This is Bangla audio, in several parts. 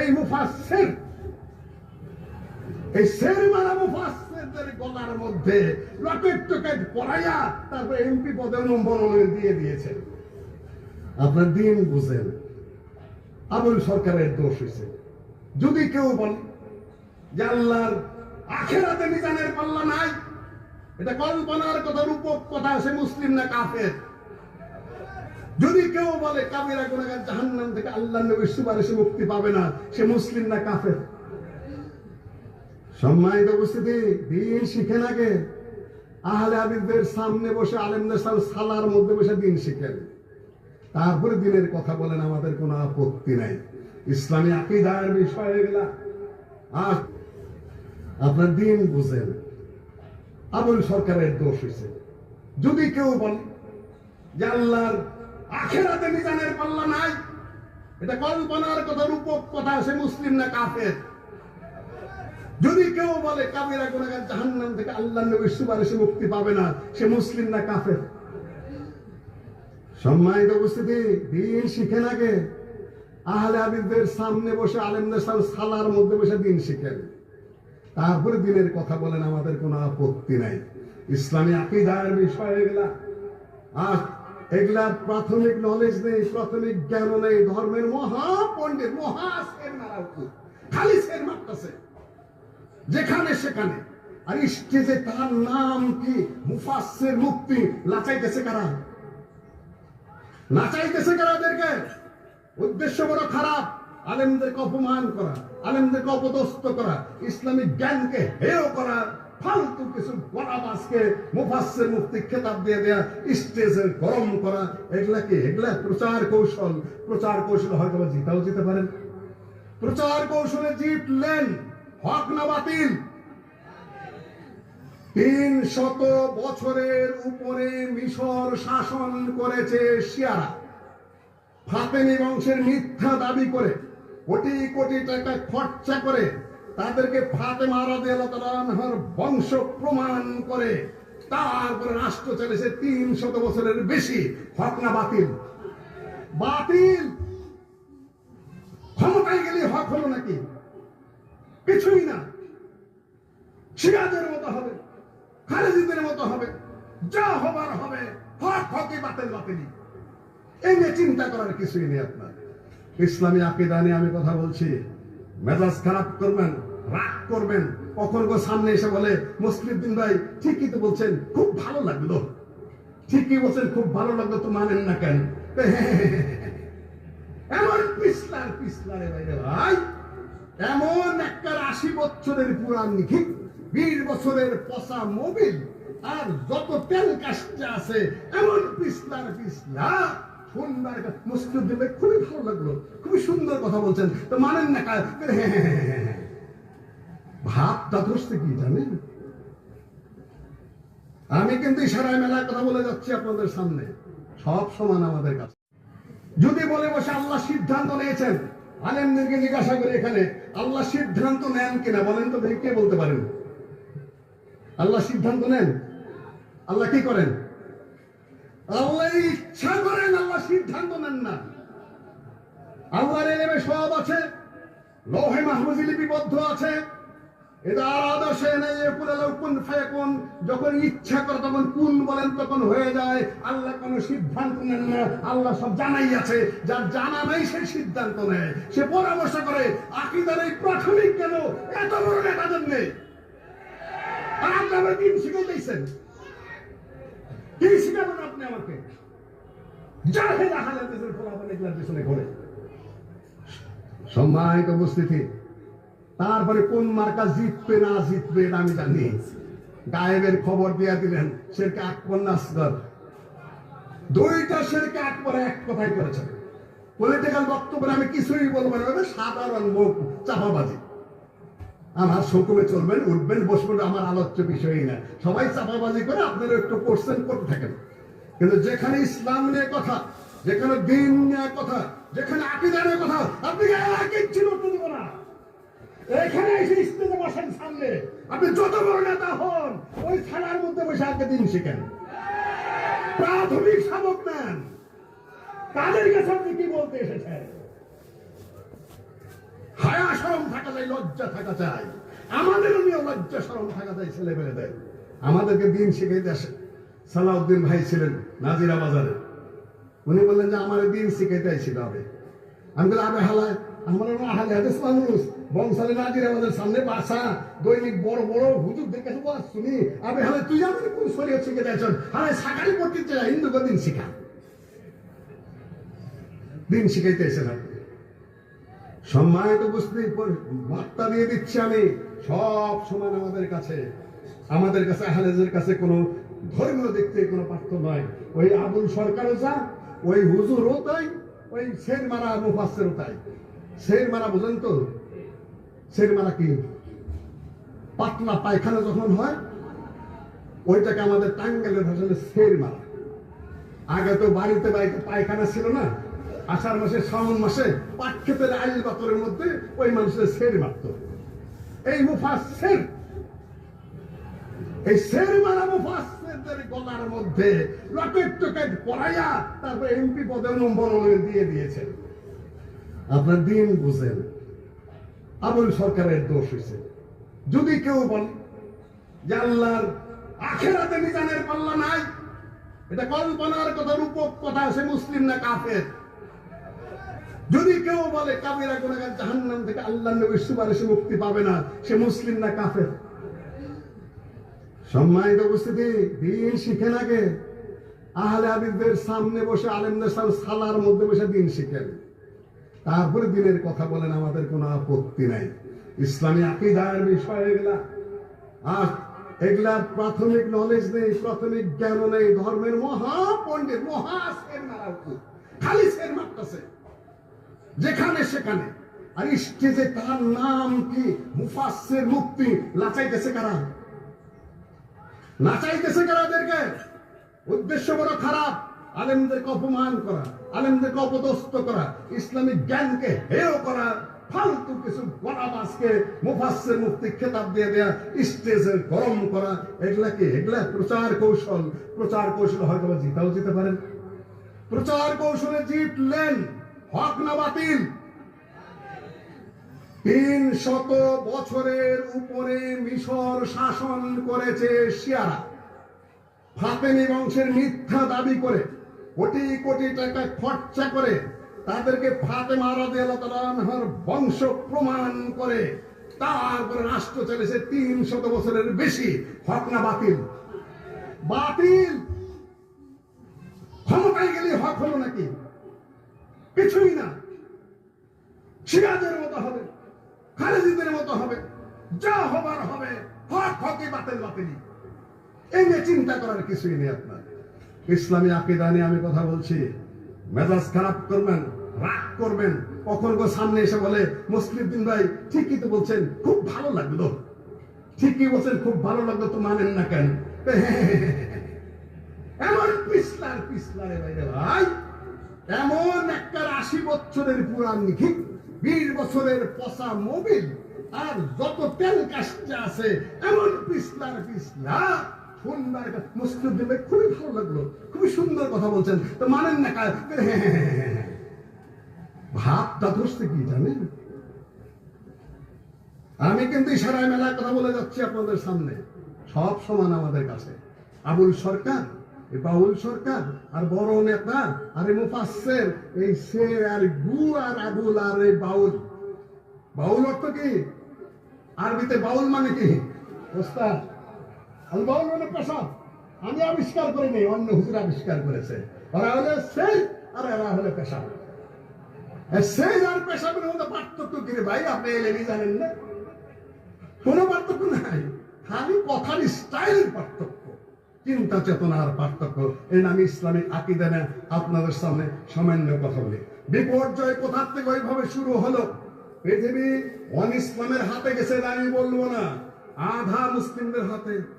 এই মুফাসসির। এই শের মারা মুফাসসিরদের গলার মধ্যে লকেট পরাইয়া তারপর এমপি পদে মনোনয়ন দিয়ে দিয়েছে। আপনার দিন বুঝেন, আবুল সরকারের দোষ হয়েছে যদি কেউ বলে যে আল্লাহর আখেরাতে মিজানের পাল্লা নাই, এটা কল্পনার কথা, রূপক কথা, সে মুসলিম না কাফের? যদি কেউ বলে কাবিরা গুণাগার জাহান্নাম থেকে আল্লাহ নবীর সুপারিশে মুক্তি পাবে না, সে মুসলিম না কাফের? সম্মানিত উপস্থিতি, দিন শিখেন আগে। আহলে হাদিসদের সামনে বসে, আলেমদের সামনে সালার মধ্যে বসে দিন শিখেন। তারপরে দিনের কথা বলেন, আমাদের কোনো আপত্তি নাই। ইসলামী আকিদার বিষয় এগুলা। আর আপনার দিন বুঝেন, আবুল সরকারের দোষ হয়েছে যদি কেউ বলে যে আল্লাহর আখেরাতে মিজানের পাল্লা নাই। এটা কল্পনার কথা, রূপক কথা, সে মুসলিম না কাফের? যদি কেউ বলে কাবিরা গুণাগার জাহান্নাম থেকে আল্লাহ নবীর সুপারিশে মুক্তি পাবে না, সে মুসলিম না কাফের? সম্মানিত উপস্থিতি, দিন শিখেন আগে। আহলে হাদিসদের সামনে বসে, আলেমদের সামনে সালার মধ্যে বসে দিন শিখেন। তারপরে দিনের কথা বলেন, আমাদের কোনো আপত্তি নাই। ইসলামী আকিদার বিষয় এগুলা। আর এগুলা প্রাথমিক নলেজ নেই, প্রাথমিক জ্ঞান নেই, ধর্মের মহা পণ্ডিত মহা সের মারা উচিত। খালি সের মারতেছে। যেখানে সেখানে। আর স্টেজে তার নাম কি? মুফাসের মুক্তি লাচাইতেছে কারা? নাচাইতেছে কারা ওদেরকে? উদ্দেশ্য বড় খারাপ, আলেমদেরকে অপমান করা, আলেমদেরকে অপদস্থ করা, ইসলামিক জ্ঞানকে হেয় করা। ফালতু কিছু গলাবাসকে মুফাসের মুক্তি খেতাব দিয়ে দেয়া, স্টেজে গরম করা, এগুলা কি? এগুলা প্রচার কৌশল। প্রচার কৌশল হয়তো জিতাও যেতে পারেন প্রচার কৌশলে জিতলেন হক না বাতিল। তিন শত বছরের উপরে মিশর শাসন করেছে শিয়ারা। ফাতেমি বংশের মিথ্যা দাবি করে, কোটি কোটি টাকা খরচা করে তাদেরকে ফাতেমা রাদিয়াল্লাহু বংশ প্রমাণ করে। তারপরে রাষ্ট্র চলেছে তিন শত বছরের বেশি। হক না বাতিল? বাতিল? ক্ষমতায় গেলে হক হলো নাকি? কিছুই না। সিরাজের মতো হবে খালেজিদের মতো হবে, যা হবার হবে, হক হকে বাতিল বাতিলি এই নিয়ে চিন্তা করার কিছুই নেই আপনার। ইসলামী আকিদা নিয়ে আমি কথা বলছি। মেজাজ খারাপ করবেন। রাগ করবেন। কখন সামনে এসে বলে মুসলিম দিন ভাই, ঠিকই তো বলছেন, খুব ভালো লাগল। ঠিকই বলছেন, খুব ভালো লাগল, তো মানেন না কেন? এমন বাইরে ভাই এমন একটা আশি বছরের বিশ বছরের পচা মোবিল, আর যত তেল কাজটা আছে, এমন পিছলা সুন্দর একটা মুসলিম দিলে খুবই ভালো লাগল, খুবই সুন্দর কথা বলছেন, তো মানেন না কা- ভাবটা ধরছে কি জানেন? আমি কিন্তু ইশারায় মেলায় কথা বলে যাচ্ছি আপনাদের সামনে। সব সমান আমাদের কাছে। যদি বলে বসে আল্লাহ সিদ্ধান্ত নিয়েছেন, আলেমদেরকে জিজ্ঞাসা করে এখানে, আল্লাহ সিদ্ধান্ত নেন কিনা? বলেন তো কে বলতে পারেন। আল্লাহ সিদ্ধান্ত নেন? আল্লাহ কি করেন? আল্লাহ ইচ্ছা করেন আল্লাহ সিদ্ধান্ত নেন না। আল্লাহর এলেমে সব আছে, লৌহে মাহমুজি লিপিবদ্ধ আছে যখন ইচ্ছা করে তখন কুন বলেন তখন হয়ে যায়। আল্লাহ কোনো সিদ্ধান্ত নেন না। আল্লাহ সব জানাই আছে। যার জানা নেই, সে সিদ্ধান্ত নেয়। সে পরামর্শ করে, আকিদার এই প্রাথমিক কেন? এত বড় নেতাদের নেই। আর দিন শিখে দিয়েছেন। কি শিখাবেন আপনি আমাকে? সম্মানিত উপস্থিতি তারপরে কোন মার্কা জিতবে না জিতবে আমি জানি। গায়েবের খবর দিয়া দিলেন, শেরকে আকবর নাসগর দুইটা শেরকে আকবর এক কথাই করেছেন পলিটিক্যাল বক্তব্যে আমি কিছুই বলব না সাধারণ মুখ চাপাবাজি। আমার শকুমে চলবেন, উঠবেন, বসবেন, আমার আলোচ্য বিষয়ই না। সবাই চাপাবাজি করে আপনারা একটু কোশ্চেন করতে থাকেন। কিন্তু যেখানে ইসলাম নিয়ে কথা, যেখানে দিন নিয়ে কথা, যেখানে আকিদা নিয়ে কথা, আপনি ইঞ্চি করতে দেবো না। এখানে এসে স্টেজে বসেন সামনে, আপনি যত বড় নেতা হন, ওই থানার মধ্যে বসে আগে দিন শিখেন। প্রাথমিক সাবক নেন। তাদের কাছে আপনি কি বলতে এসেছেন? হায়া সরম থাকা চাই, লজ্জা থাকা চাই। আমাদেরও নিয়ে লজ্জা সরম থাকা চাই ছেলে মেয়েদের আমাদেরকে দিন শিখাইতে আসে। সালাউদ্দিন ভাই ছিলেন নাজিরা বাজারে উনি বললেন যে, আমার দিন শিখাইতে আইছিল হবে আমি বললাম, আবে হালায় সম্মানিত বার্তা দিয়ে দিচ্ছি আমি সব সমান আমাদের কাছে। আমাদের কাছে আহলেজের কাছে কোনো ধর্মীয় দেখতে কোনো পার্থক্য নয় ওই আবুল সরকারও যা ওই হুজুরও তাই, ওই শের মারা মুফাসেরও তাই। শের মারা বোঝেন তো? শের মারা কি? পাতলা পায়খানা যখন হয়, ওইটাকে আমাদের টাঙ্গালের ভাষায় শের মারা। আগে তো বাড়িতে বাড়িতে পায়খানা ছিল না। আষাঢ় মাসে, শ্রাবণ মাসে পাট ক্ষেতের আইল বাতরের মধ্যে ওই মানুষের সের মারত। এই মুফাসের এই সের মারা মুফাসেরদের গলার মধ্যে লকেট টকেট পড়াইয়া তারপর এমপি পদে মনোনয়ন দিয়ে দিয়েছেন আপনার দিন বুঝেন। আবুল সরকারের দোষ হয়েছে যদি কেউ বলে যে আল্লাহর আখেরাতে মিজানের পাল্লা নাই, এটা কল্পনার কথা, রূপক কথা, সে মুসলিম না কাফের? যদি কেউ বলে কাবিরা গুণাগার জাহান্নাম থেকে আল্লাহ নবীর সুপারিশে মুক্তি পাবে না, সে মুসলিম না কাফের? সম্মানিত উপস্থিতি, দিন শিখে নাকে আহলে হাদিসদের সামনে বসে, আলেমদের সালার মধ্যে বসে দিন শিখেন। তারপরে দিনের কথা বলেন, আমাদের কোনো আপত্তি নাই। ইসলামী আকিদার বিষয় এগুলা। আর এগুলা প্রাথমিক নলেজ নেই, প্রাথমিক জ্ঞান নেই, ধর্মের মহা পণ্ডিত মহা সের। খালি সের মারতেছে যেখানে সেখানে। আর স্টেজে তার নাম কি? মুফাসের মুক্তি লাচাইতেছে কারা? নাচাইতেছে কারা এদেরকে উদ্দেশ্য বড় খারাপ। আলেমদেরকে অপমান করা, আলেমদেরকে অপদস্থ করা, ইসলামিক জ্ঞানকে হেয় করা, ফালতু কিছু গণাবাসকে মুফাসের মুক্তি খেতাব দিয়ে দেয়া, স্টেজে গরম করা, এগুলা কি? এগুলা প্রচার কৌশল। প্রচার কৌশল হয়তো জিতাও জিতে পারেন প্রচার কৌশলে জিতলেন হক না বাতিল? তিন শত বছরের উপরে মিশর শাসন করেছে শিয়ারা। ফাতেমি বংশের মিথ্যা দাবি করে কোটি কোটি টাকা খরচা করে তাদেরকে ফাতেমা রাদিয়াল্লাহু বংশ প্রমাণ করে। তারপরে রাষ্ট্র চলেছে তিন শত বছরের বেশি। হক না বাতিল? বাতিল? ক্ষমতায় গেলে হক হলো নাকি? কিছুই না। সিরাজের মতো হবে খালেজিদের মতো হবে, যা হবার হবে, হক হকে বাতিল বাতিলি এই নিয়ে চিন্তা করার কিছুই নেই আপনার। ইসলামী আকিদা নিয়ে আমি কথা বলছি। মেজাজ খারাপ করবেন, রাগ করবেন। কখন সামনে এসে বলে, মুসলিম ভাই, ঠিকই তো বলছেন, খুব ভালো লাগল। ঠিকই বলছেন, খুব ভালো লাগল, তো মানেন না কেন? এমন পিছলার, পিছলারে বাইরে ভাই। এমন একটা আশি বছরের পুরান নিখিক বিশ বছরের পচা মোবিল, আর যত তেল কাজটা আছে, এমন পিছলার, পিছলা। মুসলিম খুবই ভালো লাগল, খুবই সুন্দর কথা বলছেন। তো মানেন না কা- ভাবটা ধরছে কি জানেন? আমি কিন্তু ইশারায় মেলায় কথা বলে যাচ্ছি আপনাদের সামনে, সব সমান আমাদের কাছে। আবুল সরকার বাউল সরকার, আর বড় নেতা, আর মুফাসের এই সে আর গু আর আবুল আর এই বাউল। বাউল অর্থ কি? আরবিতে বাউল মানে কি? ওস্তাদ পেশাব। আমি আবিষ্কার অন্য হুজুর আবিষ্কার করেছে। ওরা হলে সেই আর এরা হলে পেশাব। সেই আর পেশাবের মধ্যে পার্থক্য ভাই? আপনি জানেন না। কোনো পার্থক্য নাই, খালি কথার স্টাইলের পার্থক্য। চিন্তা চেতনার পার্থক্য। এই নামে ইসলামিক আকিদা না, আপনাদের সামনে সামান্য কথা বলি। বিপর্যয় কোথার থেকে ওইভাবে শুরু হলো? পৃথিবী অন ইসলামের হাতে গেছে আমি বলব না। আধা মুসলিমদের হাতে।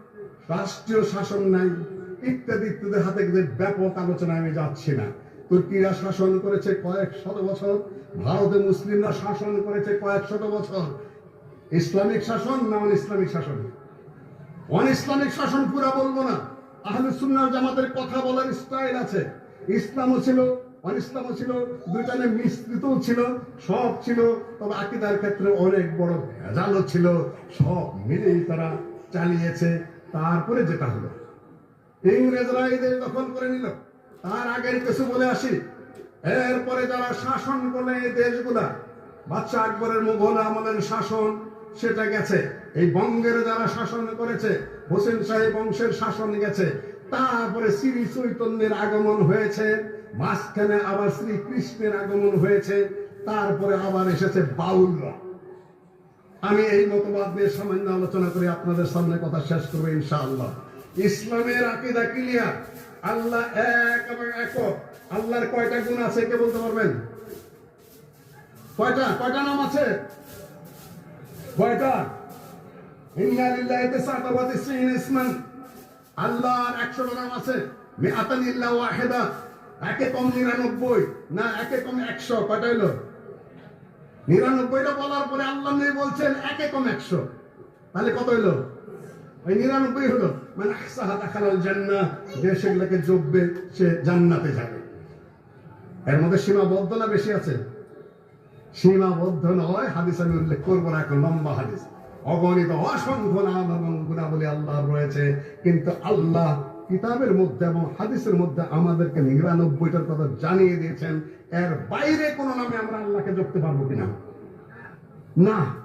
রাষ্ট্রীয় শাসন নাই, ইত্যাদি ইত্যাদি হাতে ব্যাপক আলোচনায় আমি যাচ্ছি না। তুর্কিরা শাসন করেছে কয়েক শত বছর, ভারতে মুসলিমরা শাসন করেছে কয়েক শত বছর। ইসলামিক শাসন না অন ইসলামিক শাসন? অন ইসলামিক শাসন পুরা বলব না। আহলে সুন্নাহ জামাতের কথা বলার স্টাইল আছে। ইসলামও ছিল, অনিসলামও ছিল দুইটানে মিশ্রিত ছিল, সব ছিল, তবে আকিদার ক্ষেত্রে অনেক বড় ভেজালও ছিল, সব মিলেই তারা চালিয়েছে। তারপরে যেটা হলো, ইংরেজরা এই দেশ দখল করে নিল। তার আগের কিছু বলে আসি। এরপরে যারা শাসন করলে এই দেশগুলা বাচ্চা আকবরের মুঘল আমলের শাসন, সেটা গেছে। এই বঙ্গের যারা শাসন করেছে, হোসেন সাহেব বংশের শাসন গেছে। তারপরে শ্রী চৈতন্যের আগমন হয়েছে, মাঝখানে আবার শ্রীকৃষ্ণের আগমন হয়েছে, তারপরে আবার এসেছে বাউলরা আমি এই মতবাদ নিয়ে সামান্য আলোচনা করে আপনাদের সামনে কথা শেষ করব ইনশাআল্লাহ। ইসলামের আকিদা ক্লিয়ার আল্লাহ এক এবং একক। আল্লাহর কয়টা গুণ আছে কে বলতে পারবেন? কয়টা? কয়টা নাম আছে? কয়টা? ইন্না লিল্লাহি তিসআতা ওয়া তিসঈন ইসমান। আল্লাহর 100 নাম আছে। মিআতান ইল্লা ওয়াহিদা। একে কম 99 না একে কম 100 কয়টা হলো নিরানব্বইটা বলার পরে আল্লাহ নেই বলছেন, একে কম একশো। তাহলে কত হইল ওই নিরানব্বই হলো। মানে জান্না যে সেগুলোকে যোগবে সে জান্নাতে যাবে। এর মধ্যে সীমাবদ্ধ না বেশি আছে? সীমাবদ্ধ নয়, হাদিস আমি উল্লেখ করব না, এখন লম্বা হাদিস। অগণিত অসংখ্য নাম এবং গুণাবলী আল্লাহ রয়েছে, কিন্তু আল্লাহ কিতাবের মধ্যে এবং হাদিসের মধ্যে আমাদেরকে নিরানব্বইটার কথা জানিয়ে দিয়েছেন, এর বাইরে কোনো নামে আমরা আল্লাহকে জপতে পারব কিনা? না।